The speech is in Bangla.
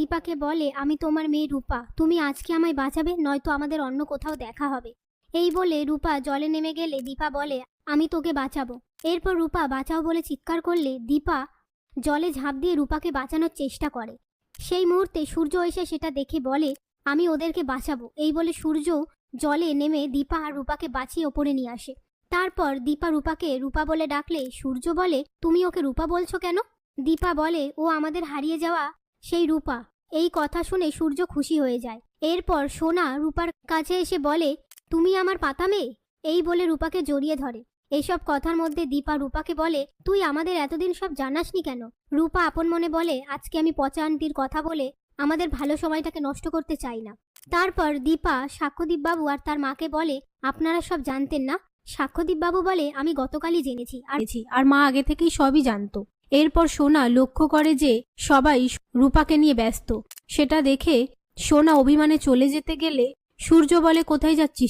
দীপাকে বলে, আমি তোমার মেয়ে রূপা, তুমি আজকে আমায় বাঁচাবে, নয়তো আমাদের অন্য কোথাও দেখা হবে। এই বলে রূপা জলে নেমে গেলে দীপা বলে, আমি তোকে বাঁচাবো। এরপর রূপা, বাঁচাও বলে চিৎকার করলে দীপা জলে ঝাঁপ দিয়ে রূপাকে বাঁচানোর চেষ্টা করে। সেই মুহূর্তে সূর্য এসে সেটা দেখে বলে, আমি ওদেরকে বাঁচাবো। এই বলে সূর্য জলে নেমে দীপা আর রূপাকে বাঁচিয়ে ওপরে নিয়ে আসে। তারপর দীপা রূপাকে, রূপা বলে ডাকলে সূর্য বলে, তুমি ওকে রূপা বলছো কেন? দীপা বলে, ও আমাদের হারিয়ে যাওয়া সেই রূপা। এই কথা শুনে সূর্য খুশি হয়ে যায়। এরপর সোনা রূপার কাছে এসে বলে, তুমি আমার পাতা মেয়ে? এই বলে রূপাকে জড়িয়ে ধরে। এইসব কথার মধ্যে দীপা রূপাকে বলে, তুই আমাদের এতদিন সব জানাসনি কেন? রূপা আপন মনে বলে, আজকে আমি পচা আন্টির কথা বলে আমাদের ভালো সময়টাকে নষ্ট করতে চাই না। তারপর দীপা সাক্ষ্যদীপ বাবু আর তার মাকে বলে, আপনারা সব জানতেন না? সাক্ষ্যদীপ বাবু বলে, আমি গতকালই জেনেছি আর মা আগে থেকেই সবই জানতো। এরপর সোনা লক্ষ্য করে যে সবাই রূপাকে নিয়ে ব্যস্ত। সেটা দেখে সোনা অভিমানে চলে যেতে গেলে, সূর্য বলে, কোথায় যাচ্ছিস